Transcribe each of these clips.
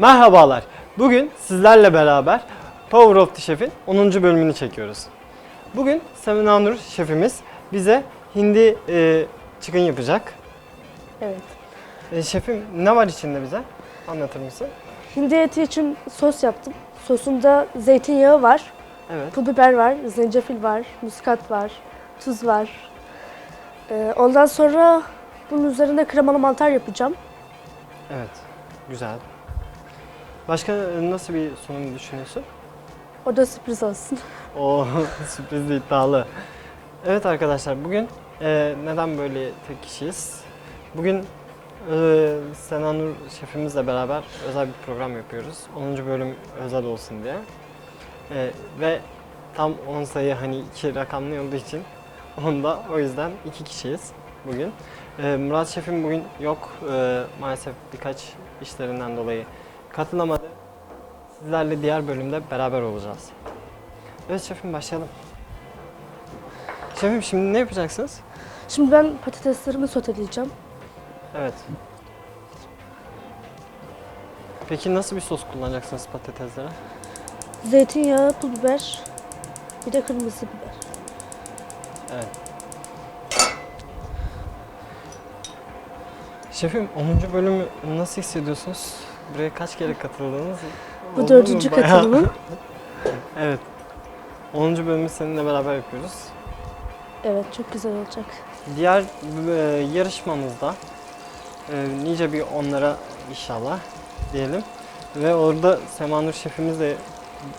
Merhabalar. Bugün sizlerle beraber Power of the Chef'in 10. bölümünü çekiyoruz. Bugün Semina Nur şefimiz bize hindi e, chicken yapacak. Evet. E, şefim ne var içinde bize? Anlatır mısın? Hindi eti için sos yaptım. Sosunda zeytinyağı var, Evet. pul biber var, zencefil var, muskat var, tuz var. Ee, ondan sonra bunun üzerine kremalı mantar yapacağım. Evet. Güzel. Başka e, nasıl bir sunum düşünüyorsun? O da sürpriz olsun. O sürprizli iddialı. Evet arkadaşlar bugün e, neden böyle tek kişiyiz? Bugün e, Sena Nur şefimizle beraber özel bir program yapıyoruz. 10. bölüm özel olsun diye. E, ve tam 10 sayı hani iki rakamlı olduğu için onda o yüzden iki kişiyiz bugün. E, Murat şefim bugün yok. E, maalesef birkaç işlerinden dolayı katılamadı. Sizlerle diğer bölümde beraber olacağız. Evet şefim başlayalım. Şefim şimdi ne yapacaksınız? Şimdi ben patateslerimi soteleyeceğim. Evet. Peki nasıl bir sos kullanacaksınız patateslere? Zeytinyağı, pul biber, bir de kırmızı biber. Evet. Şefim 10. bölümü nasıl hissediyorsunuz? Buraya kaç kere katıldınız? Bu Oldu dördüncü mu? Bayağı- katılımım. evet. 10. bölümü seninle beraber yapıyoruz. Evet, çok güzel olacak. Diğer e, yarışmamızda e, nice bir onlara inşallah diyelim. Ve orada Semanur şefimiz de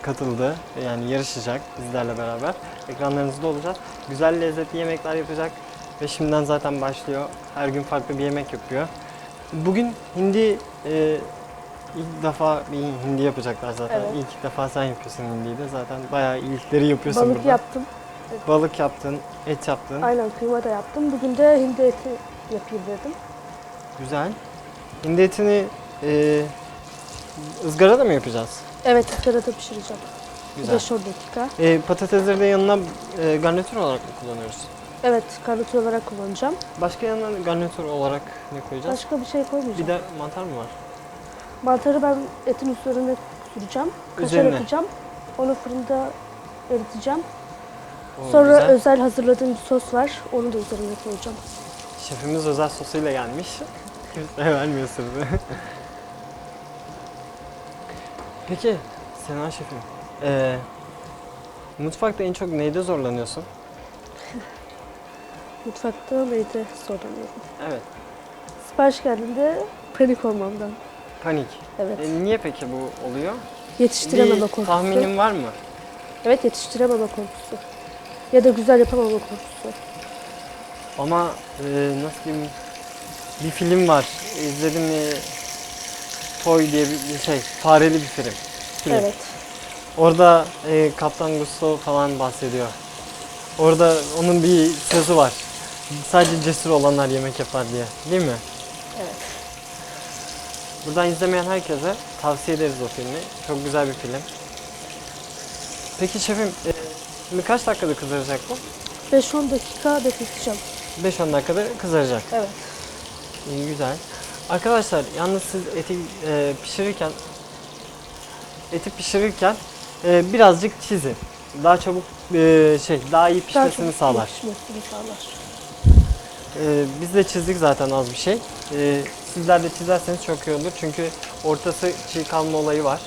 katıldı. Yani yarışacak bizlerle beraber. Ekranlarınızda olacak. Güzel lezzetli yemekler yapacak. Ve şimdiden zaten başlıyor. Her gün farklı bir yemek yapıyor. Bugün hindi e, ilk defa bir hindi yapacaklar zaten. Evet. İlk defa sen yapıyorsun hindiyi de. Zaten bayağı ilkleri yapıyorsun Balık burada. yaptım. Balık yaptın, et yaptın. Aynen kıyma da yaptım. Bugün de hindi eti yapayım dedim. Güzel. Hindi etini e, ızgarada mı yapacağız? Evet, ızgarada pişireceğim. Güzel. 5-10 dakika. E, patatesleri de yanına e, garnitür olarak mı kullanıyoruz? Evet, karnatür olarak kullanacağım. Başka yanına garnitür olarak ne koyacağız? Başka bir şey koymayacağım. Bir de mantar mı var? Mantarı ben etin üzerine süreceğim. Kaşar Üzerine. yapacağım. Onu fırında eriteceğim. Oo, Sonra güzel. özel hazırladığım bir sos var. Onu da üzerine koyacağım. Şefimiz özel sosuyla gelmiş. Kimseye vermiyor sırrı. Peki Sena şefim. E, mutfakta en çok neyde zorlanıyorsun? Mutfakta neydi zorlanıyorum. Evet. Sipariş geldiğinde panik olmamdan. Panik. Evet. E, niye peki bu oluyor? Yetiştirememe bir korkusu. tahminin var mı? Evet yetiştirememe korkusu. Ya da güzel yapamama korkusu. Ama e, nasıl diyeyim bir film var. İzledim mi? Toy diye bir, bir şey. Fareli bir film. film. Evet. Orada e, Kaptan Gusto falan bahsediyor. Orada onun bir sözü var. Sadece cesur olanlar yemek yapar diye. Değil mi? Buradan izlemeyen herkese tavsiye ederiz o filmi. Çok güzel bir film. Peki şefim, e, şimdi kaç dakikada kızaracak bu? 5-10 dakika bekleteceğim. 5-10 dakikada kızaracak. Evet. İyi güzel. Arkadaşlar yalnız siz eti e, pişirirken eti pişirirken e, birazcık çizin. Daha çabuk e, şey daha iyi Daha pişmesini çok sağlar. Pişmesini sağlar. E, biz de çizdik zaten az bir şey. E, sizler de çizerseniz çok iyi olur. Çünkü ortası çiğ kalma olayı var.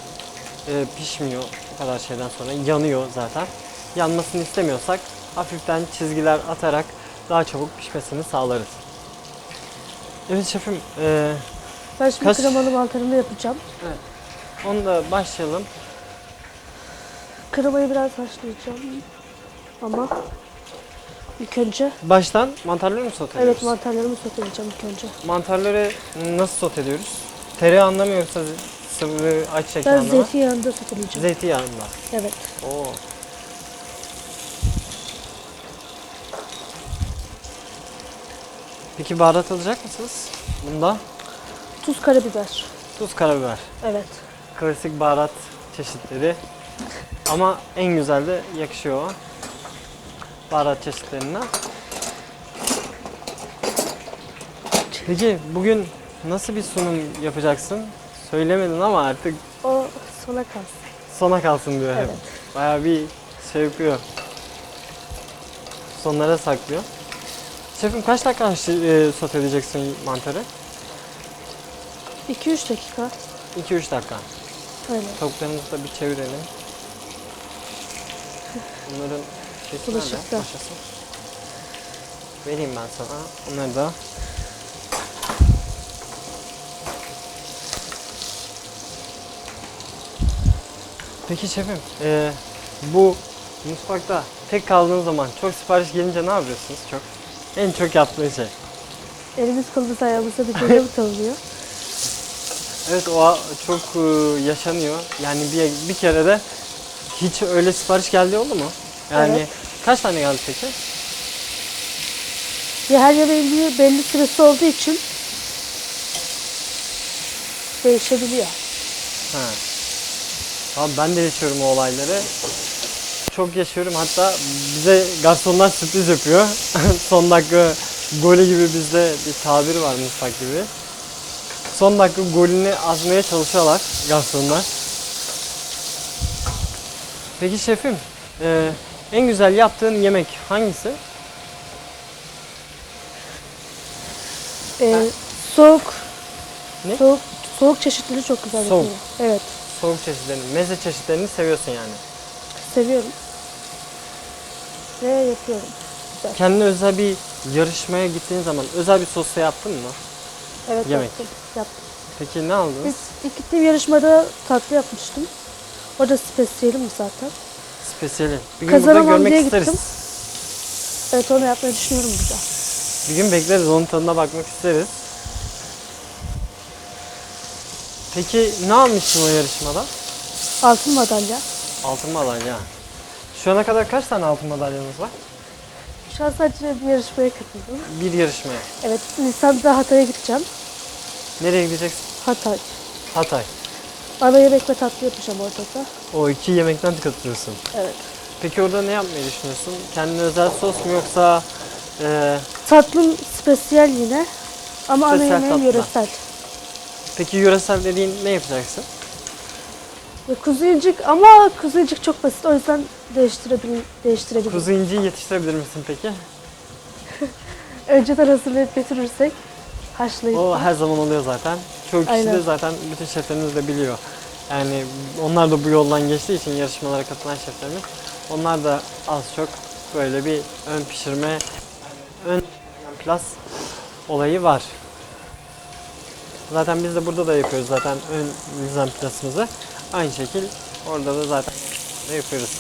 E, pişmiyor o kadar şeyden sonra. Yanıyor zaten. Yanmasını istemiyorsak hafiften çizgiler atarak daha çabuk pişmesini sağlarız. Evet şefim, e, Ben şimdi Kaç- kremalı mantarını yapacağım. onu da başlayalım. Kremayı biraz haşlayacağım. Ama ilk önce Baştan mantarları mı soteliyoruz? evet mantarlarımı soteleyeceğim ilk önce. Mantarları nasıl soteliyoruz? Tereyağında mı yoksa sıvı ayçiçek Ben yağında mı? zeytinyağında soteleyeceğim. Zeytinyağında. Evet. Oo. Peki baharat alacak mısınız? Bunda Tuz, karabiber. tuz, karabiber. Evet. Klasik baharat çeşitleri. Ama en güzel de yakışıyor o. Baharat çeşitlerinden. Peki bugün nasıl bir sunum yapacaksın? Söylemedin ama artık O sona kalsın. sona kalsın diyor hep. Evet. Bayağı bir şey yapıyor. Sonlara saklıyor. Şefim kaç dakika e, sote edeceksin mantarı? 2-3 dakika. 2-3 dakika. Öyle. Tavuklarımızı da bir çevirelim. Bunların nerede? Bulaşıkta. Vereyim ben sana. Onları da. Peki şefim, eee, bu mutfakta tek kaldığınız zaman çok sipariş gelince ne yapıyorsunuz çok? En çok yaptığın şey. Elimiz kolumuz ayağımızda bir dönem kalıyor. Evet o çok e, yaşanıyor. Yani bir, bir kere de hiç öyle sipariş geldi oldu mu? Yani Evet. kaç tane geldi peki? Ve her yemeğin bir belli süresi olduğu için değişebiliyor. Ha. Abi ben de yaşıyorum o olayları. Çok yaşıyorum hatta bize garsonlar sürpriz yapıyor. Son dakika golü gibi bizde bir tabir var mutfak gibi. Son dakika golünü azmaya çalışıyorlar garsonlar. Peki şefim, e, en güzel yaptığın yemek hangisi? Ee, soğuk Ne? soğuk soğuk çeşitleri çok güzel Soğuk. yapıyorum. Evet, Soğuk çeşitlerini, meze çeşitlerini seviyorsun yani. seviyorum. Ve yapıyorum. Güzel. Kendine özel bir yarışmaya gittiğin zaman özel bir sosla yaptın mı? Evet, Yemek. yaptım. yaptım. Peki ne aldınız? İlk, ilk gittiğim yarışmada tatlı yapmıştım. O da spesiyelim zaten. Spesiyeli. Bir gün burada Kazanamam görmek diye isteriz. gittim. Evet onu yapmayı düşünüyorum burada. Bir gün bekleriz, onun tadına bakmak isteriz. Peki ne almışsın o yarışmada? Altın madalya. Altın madalya. Şu ana kadar kaç tane altın madalyamız var? Şu an sadece bir yarışmaya katıldım. Bir yarışmaya. Evet, Nisan'da Hatay'a gideceğim. Nereye gideceksin? Hatay. Hatay. Ana yemek ve tatlı yapacağım orada da. O iki yemekten katılıyorsun. Evet. Peki orada ne yapmayı düşünüyorsun? Kendine özel sos mu yoksa e, Tatlım spesiyel yine. Ama ana Spesiyel yemeğim tatlı. yöresel. peki yöresel dediğin ne yapacaksın? Ve kuzu incik ama kuzu incik çok basit. O yüzden değiştirebil değiştirebilirim. Kuzu inciyi yetiştirebilir misin peki? Önceden hazırlayıp getirirsek haşlayıp. O her zaman oluyor zaten. Kişi de zaten bütün şeflerimiz de biliyor. Yani onlar da bu yoldan geçtiği için yarışmalara katılan şeflerimiz. Onlar da az çok böyle bir ön pişirme, ön plus olayı var. Zaten biz de burada da yapıyoruz zaten ön mizan plasımızı. Aynı şekil orada da zaten ne yapıyoruz.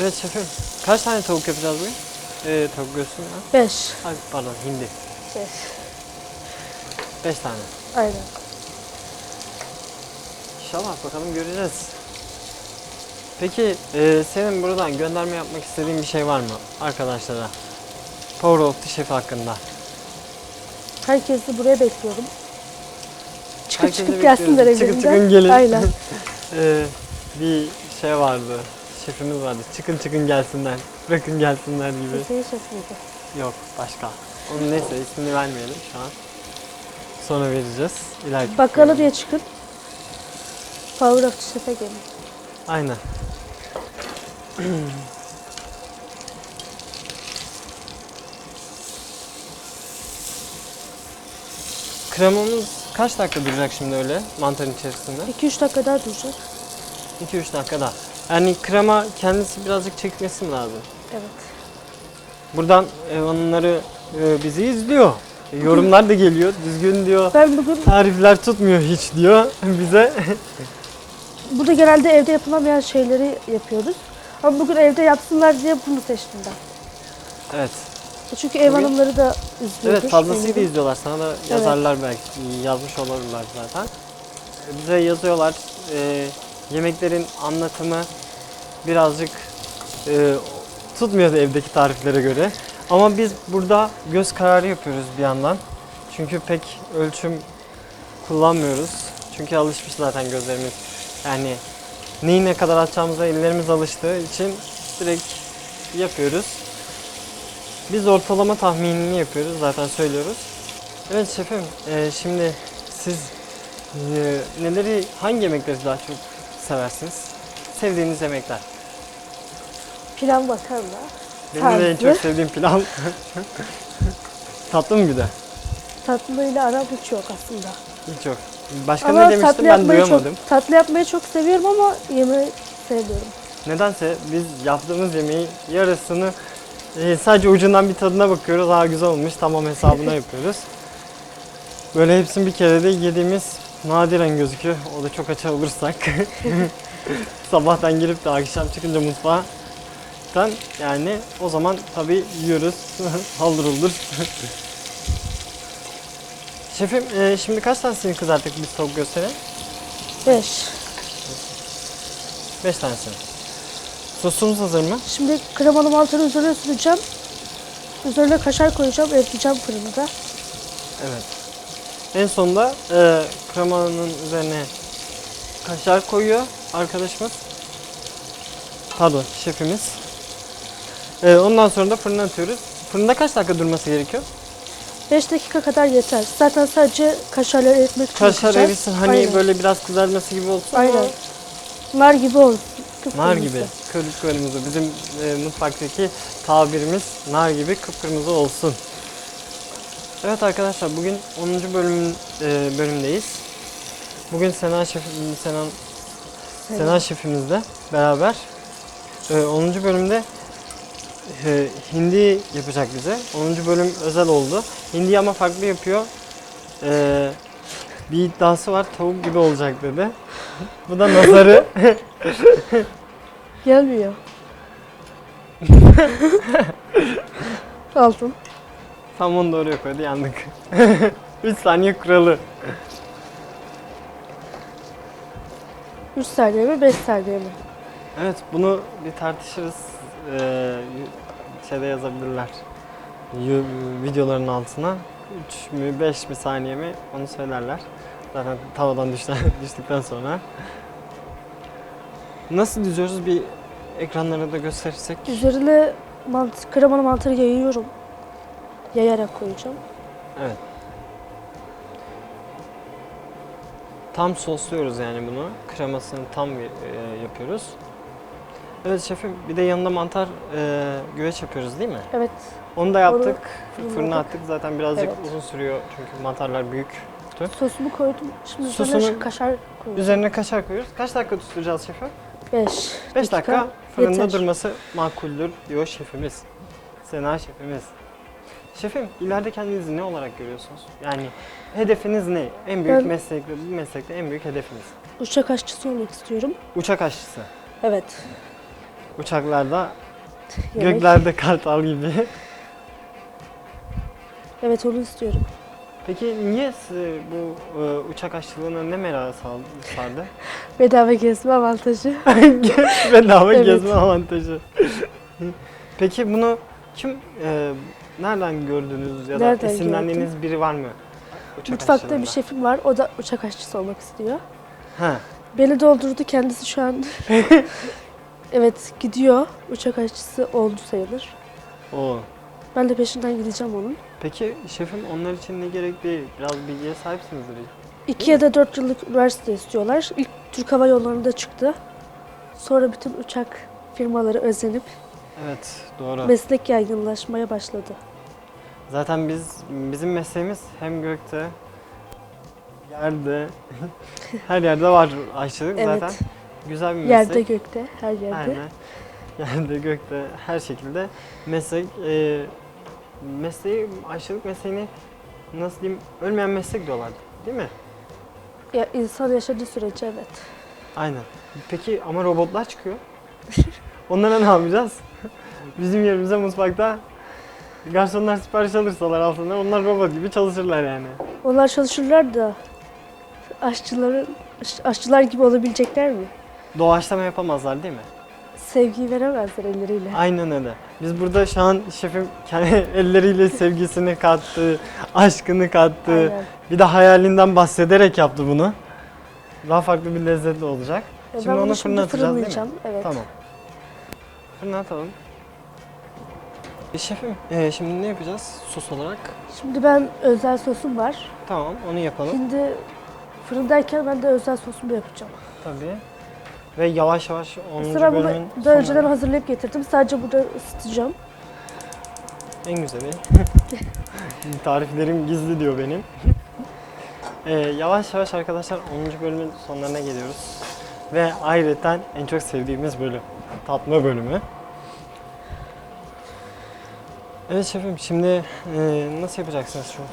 Evet şefim. Kaç tane tavuk yapacağız bugün? Ee, göğsü mü? Beş. Ay pardon hindi. Beş. 5 tane. Aynen. İnşallah bakalım göreceğiz. Peki e, senin buradan gönderme yapmak istediğin bir şey var mı arkadaşlara? Power of the Chef hakkında. Herkesi buraya bekliyorum. Çıkıp Herkesi çıkıp gelsinler bekliyoruz. evlerinden. Çıkın çıkın gelin. Aynen. E, bir şey vardı. Şefimiz vardı. Çıkın çıkın gelsinler. Bırakın gelsinler gibi. Hüseyin Şef miydi? Yok başka. Onun neyse ismini vermeyelim şu an. Sonra vereceğiz. İleriki Bakkala diye çıkın. Power of Chef'e gelin. Aynen. Kremamız kaç dakika duracak şimdi öyle mantarın içerisinde? 2-3 dakika daha duracak. 2-3 dakikada. Yani krema kendisi birazcık çekmesi mi lazım? Evet. Buradan ev hanımları e, bizi izliyor. E, yorumlar da geliyor. Düzgün diyor. Ben bugün Tarifler tutmuyor hiç diyor bize. burada genelde evde yapılamayan şeyleri yapıyoruz. Ama bugün evde yapsınlar diye bunu seçtim ben. evet. Çünkü ev Bugün- hanımları da izliyordur. Evet fazlasıyla izliyorlar. Sana da yazarlar belki. Yazmış olurlar zaten. E, Bize yazıyorlar. e, yemeklerin anlatımı birazcık e, tutmuyor evdeki tariflere göre. Ama biz burada göz kararı yapıyoruz bir yandan. Çünkü pek ölçüm kullanmıyoruz. Çünkü alışmış zaten gözlerimiz. Yani neyi ne kadar atacağımıza ellerimiz alıştığı için direkt yapıyoruz. Biz ortalama tahminini yapıyoruz zaten söylüyoruz. Evet şefim, e, şimdi siz e, neleri, hangi yemekleri daha çok seversiniz? Sevdiğiniz yemekler. Pilav makarna. Benim de en çok sevdiğim pilav. Tatlı mı bir de? Tatlıyla aram hiç yok aslında. Hiç yok. Başka ne demiştim ben duyamadım. çok tatlı yapmayı çok seviyorum ama yemeği sevmiyorum. Nedense biz yaptığımız yemeği yarısını e, sadece ucundan bir tadına bakıyoruz. Aa güzel olmuş tamam hesabına yapıyoruz. Böyle hepsini bir kerede yediğimiz nadiren gözüküyor. O da çok aç olursak. Sabahtan girip de akşam çıkınca mutfağa Sen yani o zaman tabii yiyoruz. Haldır uldur. Şefim e, şimdi kaç tanesini kızarttık biz tavuk gösteri? 5. 5 tanesini. Sosumuz hazır mı? Şimdi kremalı mantarı üzerine süreceğim. Üzerine kaşar koyacağım, eritleyeceğim fırında. Evet. En sonunda e, kremanın üzerine kaşar koyuyor arkadaşımız. Pardon şefimiz. E, ondan sonra da fırına atıyoruz. Fırında kaç dakika durması gerekiyor? 5 dakika kadar yeter. Zaten sadece kaşarları eritmek için Kaşar yapacağız. erisin hani Aynen. böyle biraz kızarması gibi olsun. Aynen. ama Nar gibi olsun. Nar Kıpkırmızı. gibi. Kırmızı. Bizim e, mutfaktaki tabirimiz nar gibi kıpkırmızı olsun. Evet arkadaşlar bugün 10. bölümün e, bölümdeyiz. Bugün Sena şef Sena Sena şefimizle beraber e, 10. bölümde e, hindi yapacak bize. 10. bölüm özel oldu. Hindi ama farklı yapıyor. E, bir iddiası var tavuk gibi olacak dedi. Bu da nazarı. Gelmiyor. Altın. Tam onu da oraya koydu yandık. 3 saniye kuralı. 3 saniye mi 5 saniye mi? Evet bunu bir tartışırız. Ee, şeyde yazabilirler. Videoların altına 3 mü 5 mi saniye mi onu söylerler. Zaten tavadan düştü, düştükten sonra. Nasıl düzüyoruz bir ekranlara da gösterirsek. Üzerine mant kremalı mantarı yayıyorum. Yayarak koyacağım. Evet. Tam sosluyoruz yani bunu. Kremasını tam e, yapıyoruz. Evet şefim bir de yanında mantar e, güveç yapıyoruz değil mi? Evet. Onu da yaptık. fırına Fırına attık. Zaten birazcık Evet. uzun sürüyor çünkü mantarlar büyük. Sosumu koydum. Şimdi üzerine Sosunu- şu kaşar koyacağım. Üzerine kaşar koyuyoruz. Kaç dakika tutacağız şefim? 5. 5 dakika fırında yeter. durması makuldür diyor şefimiz. Sena şefimiz. Şefim ileride kendinizi ne olarak görüyorsunuz? Yani hedefiniz ne? En büyük Ben- meslekte, bu meslekte en büyük hedefiniz. Uçak aşçısı olmak istiyorum. Uçak aşçısı. Evet. Uçaklarda, Yemek. göklerde kartal gibi. Evet onu istiyorum. Peki niye bu e, uçak aşçılığına ne merak sardı? Bedava gezme avantajı. Bedava Evet. gezme avantajı. Peki bunu kim, e, nereden gördünüz ya da Nereden esinlendiğiniz biri var mı? Uçak Mutfakta bir aşçılığında? şefim var. O da uçak aşçısı olmak istiyor. Ha, Beni doldurdu. Kendisi şu an evet gidiyor. Uçak aşçısı oldu sayılır. o. Ben de peşinden gideceğim onun. Peki şefim onlar için ne gerekli? Biraz bilgiye sahipsinizdir. 2 ya da 4 yıllık üniversite istiyorlar. İlk Türk Hava Yolları'nda çıktı. Sonra bütün uçak firmaları özenip Evet, doğru. meslek yaygınlaşmaya başladı. Zaten biz bizim mesleğimiz hem gökte, yerde, her yerde var aşçılık Evet. zaten. Güzel bir meslek. Yerde gökte her yerde. Aynen. Yerde, gökte, her şekilde meslek, e, mesleği, aşçılık mesleğini nasıl diyeyim, ölmeyen meslek diyorlar değil mi? Ya insan yaşadığı sürece evet. Aynen. Peki ama robotlar çıkıyor. Onlara ne yapacağız? Bizim yerimize mutfakta garsonlar sipariş alırsalar altında onlar robot gibi çalışırlar yani. Onlar çalışırlar da aşçıların aş- aşçılar gibi olabilecekler mi? Doğaçlama yapamazlar değil mi? Sevgiyi veremezler elleriyle. Aynen öyle. Biz burada şu an şefim kendi elleriyle sevgisini kattı, aşkını kattı. Aynen. Bir de hayalinden bahsederek yaptı bunu. Daha farklı bir lezzetli olacak. Şimdi ben onu fırına atacağız değil mi? Evet. Tamam. Fırına atalım. E, Şefim e, şimdi ne yapacağız sos olarak? Şimdi ben özel sosum var. Tamam onu yapalım. Şimdi fırındayken ben de özel sosumu yapacağım. Tabii. Ve yavaş yavaş 10. Sıra bunu bölümün daha önceden sonuna- hazırlayıp getirdim. Sadece burada ısıtacağım. En güzeli. Tariflerim gizli diyor benim. Ee, yavaş yavaş arkadaşlar 10. bölümün sonlarına geliyoruz. Ve ayrıca en çok sevdiğimiz bölüm. Tatma bölümü. Evet şefim şimdi e, nasıl yapacaksınız şu e,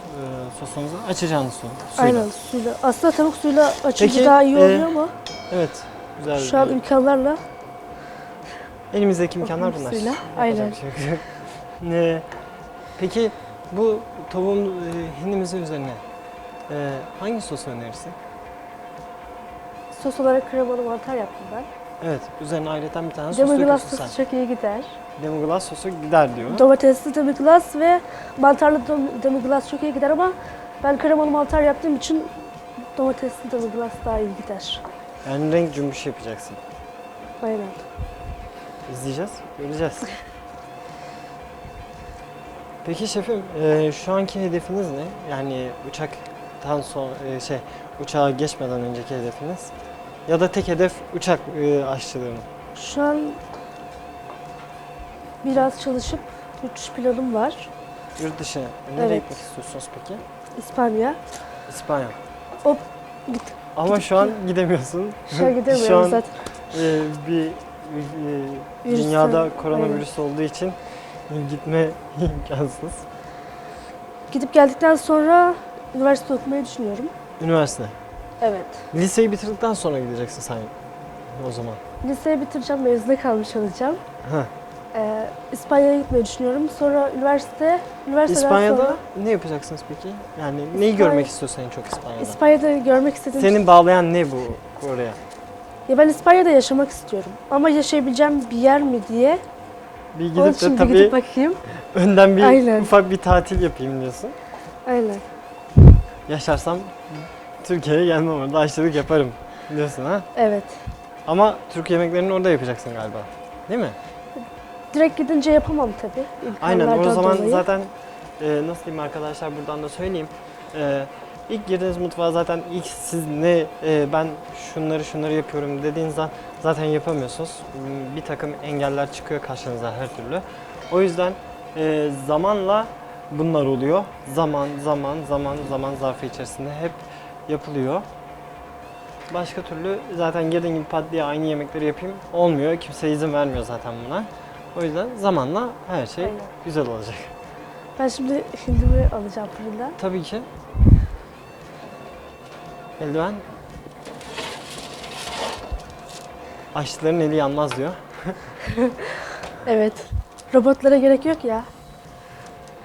sosunuzu? Açacağınız su. suyla. Aynen suyla. Aslında tavuk suyla açınca Peki, daha iyi e, oluyor ama Evet. Güzel. şu an imkanlarla Elimizdeki imkanlar bunlar. Suyla, Yapacak aynen. bir şey yok. Ee, peki bu tavuğun e, hindimizin üzerine e, hangi sosu önerirsin? Sos olarak kremalı mantar yaptım ben. Evet, üzerine ayrıca bir tane sos Demiglas döküyorsun sosu sen. çok iyi gider. Demiglas sosu gider diyor. Domatesli demiglas ve mantarlı dem- demiglas çok iyi gider ama ben kremalı mantar yaptığım için domatesli demiglas daha iyi gider. Yani renk cümbüş yapacaksın. Aynen. İzleyeceğiz, göreceğiz. Peki şefim, e, şu anki hedefiniz ne? Yani uçaktan sonra e, şey uçağa geçmeden önceki hedefiniz? Ya da tek hedef uçak e, aşçılığı mı? Şu an biraz çalışıp uçuş planım var. Yurt dışı nereye Evet. gitmek istiyorsunuz peki? İspanya. İspanya. Hop git. Ama şu an gidemiyorsun. Şu an gidemiyorum Şu an zaten. e, bir e, Virüs dünyada koronavirüs olduğu için gitme imkansız. Gidip geldikten sonra üniversite okumayı düşünüyorum. Üniversite. Evet. Liseyi bitirdikten sonra gideceksin sen o zaman. Liseyi bitireceğim, mezuna kalmış olacağım. Heh. Ee, İspanya'ya gitmeyi düşünüyorum. Sonra üniversite, üniversiteden İspanya'da sonra ne yapacaksınız peki? Yani neyi İspanya- görmek istiyorsun en çok İspanya'da? İspanya'da görmek istediğim Senin bağlayan ne bu oraya? Ya ben İspanya'da yaşamak istiyorum. Ama yaşayabileceğim bir yer mi diye. Bir Onun gidip de için bir tabii gidip bakayım. önden bir Aynen. ufak bir tatil yapayım diyorsun. Aynen. Yaşarsam Türkiye'ye gelmem orada aşçılık yaparım diyorsun ha. Evet. Ama Türk yemeklerini orada yapacaksın galiba. Değil mi? Direkt gidince yapamam tabii. Aynen o zaman dolayı. zaten e, nasıl diyeyim arkadaşlar buradan da söyleyeyim. E, ilk girdiğiniz mutfağa zaten ilk siz ne e, ben şunları şunları yapıyorum dediğiniz an zaten yapamıyorsunuz. M, Bir takım engeller çıkıyor karşınıza her türlü. O yüzden e, zamanla bunlar oluyor. Zaman zaman zaman zaman zarfı içerisinde hep yapılıyor. Başka türlü zaten girdiğin gibi pat diye aynı yemekleri yapayım olmuyor. Kimse izin vermiyor zaten buna. O yüzden zamanla her şey Aynen. güzel olacak. Ben şimdi hindimi alacağım fırından. Tabii ki. Eldiven. Aşçıların eli yanmaz diyor. Evet. Robotlara gerek yok ya.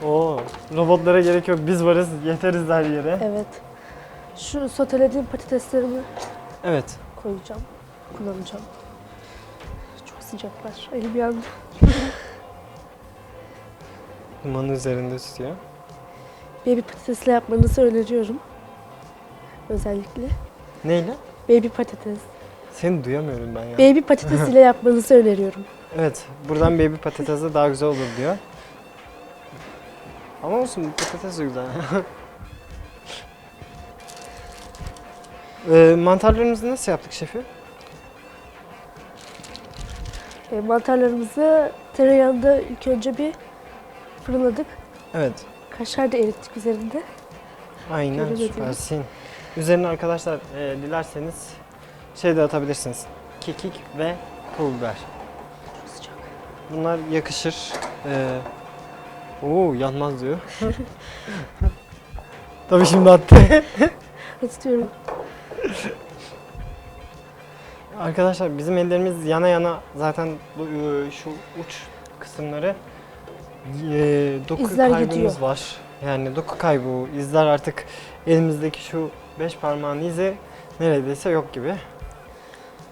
Oo, robotlara gerek yok. Biz varız, yeteriz her yere. Evet. Şu sotelediğim patateslerimi Evet. koyacağım. Kullanacağım. Çok sıcaklar. Elim yandı. Dumanın üzerinde tutuyor. Baby patatesle yapmanızı öneriyorum. Özellikle. Neyle? Baby patates. Seni duyamıyorum ben ya. Baby patates ile yapmanızı öneriyorum. Evet, buradan baby patatesi daha güzel olur diyor. Ama olsun, bu patates de güzel. ee, mantarlarımızı nasıl yaptık şefi? E, mantarlarımızı tereyağında ilk önce bir fırınladık. Evet, Kaşar da erittik üzerinde. aynen Göremedim. süpersin. Üzerine arkadaşlar e, dilerseniz şey de atabilirsiniz. Kekik ve pul biber. Çok sıcak. Bunlar yakışır. Ee, oo yanmaz diyor. Tabii şimdi attı. Tutuyorum. Arkadaşlar bizim ellerimiz yana yana zaten bu, e, şu uç kısımları e, doku İzler kaybımız gidiyor. var. Yani doku kaybı, izler artık elimizdeki şu beş parmağın izi neredeyse yok gibi.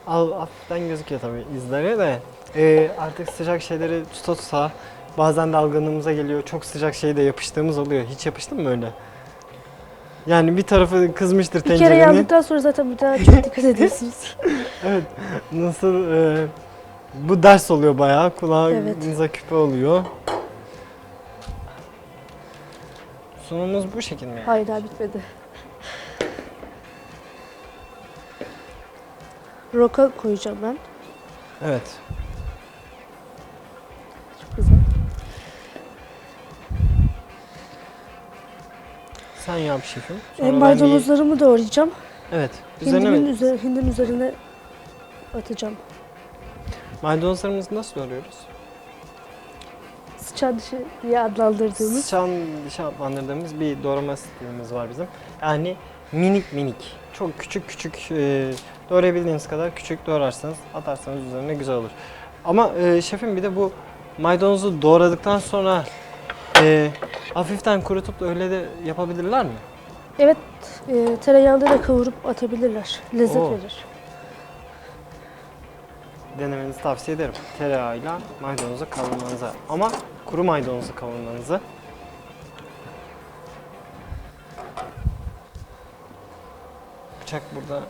Al hafiften gözüküyor tabii izleri de e, artık sıcak şeyleri tuta tuta bazen dalgınlığımıza geliyor. Çok sıcak şeyi de yapıştığımız oluyor. Hiç yapıştın mı öyle? Yani bir tarafı kızmıştır Bir kere tencerenin. yandıktan sonra zaten bir daha çok dikkat ediyorsunuz. Evet. Nasıl e, bu ders oluyor bayağı. Kulağınıza küpe oluyor. Sunumumuz bu şekil mi? yani? Hayır daha bitmedi. Roka koyacağım ben. Evet. Sen yap şefim. E, Sonra ben maydanozlarımı doğrayacağım. bir- Evet. Üzerine Hindimin, mi? hindin üzerine atacağım. Maydanozlarımızı nasıl doğruyoruz? Sıçan dişi diye adlandırdığımız. Sıçan dişi adlandırdığımız bir doğrama stilimiz var bizim. Yani minik minik. Çok küçük küçük e, doğrayabildiğiniz kadar küçük doğrarsanız atarsanız üzerine güzel olur. Ama e, şefim bir de bu maydanozu doğradıktan sonra e, hafiften kurutup da öyle de yapabilirler mi? Evet, e, tereyağında da kavurup atabilirler. Lezzet Oo. verir. Denemenizi tavsiye ederim. Tereyağıyla maydanozu kavurmanızı ama kuru maydanozu kavurmanızı. Bıçak burada.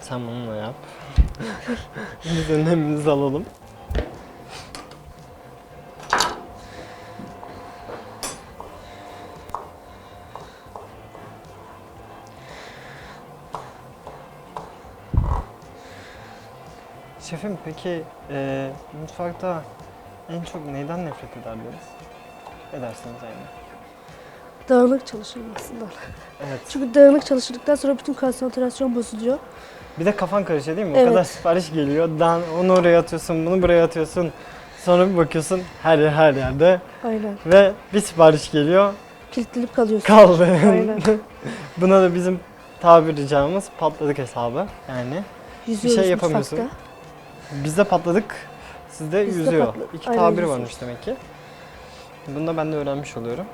Sen bununla yap. Biz önlemimizi alalım. Şefim peki e, mutfakta en çok neyden nefret ederdiniz? Edersiniz yani. Dağınık çalışılmasından. Evet. Çünkü dağınık çalışıldıktan sonra bütün konsantrasyon bozuluyor. Bir de kafan karışıyor değil mi? O Evet. kadar sipariş geliyor. Dan, onu oraya atıyorsun, bunu buraya atıyorsun. Sonra bir bakıyorsun her yer her yerde. Aynen. Ve bir sipariş geliyor. Kilitlenip kalıyorsun. Kaldı. Aynen. Buna da bizim tabir ricamız patladık hesabı. Yani Yüzüyoruz şey yapamıyorsun. mutfakta. Biz de patladık, siz de Biz de yüzüyor. patladık. İki Aynen, tabir yüzüyoruz. varmış demek ki. Bunu da ben de öğrenmiş oluyorum.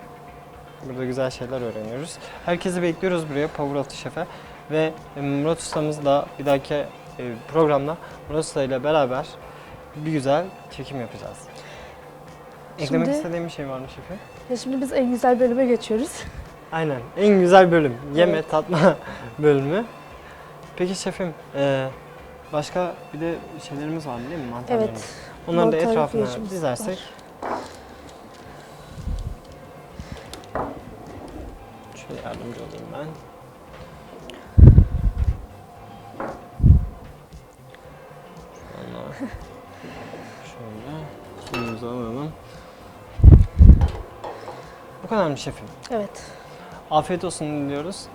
Burada güzel şeyler öğreniyoruz. Herkesi bekliyoruz buraya Power the Chef'e. Ve Murat Ustamız da bir dahaki e, programda Murat Usta ile beraber bir güzel çekim yapacağız. Eklemek Şimdi- istediğim bir şey var mı şefim? Ya şimdi biz en güzel bölüme geçiyoruz. Aynen. En güzel bölüm. Yeme, tatma bölümü. Peki şefim, e, başka bir de şeylerimiz var değil mi? Mantarlarımız. Evet. Onları da mantar etrafına dizersek. var. Şöyle yardımcı olayım ben. Şöyle. Şöyle. Suyumuzu alalım. Bu kadar mı şefim? Evet. Afiyet olsun diliyoruz.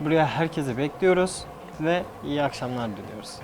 Buraya herkesi bekliyoruz ve iyi akşamlar diliyoruz.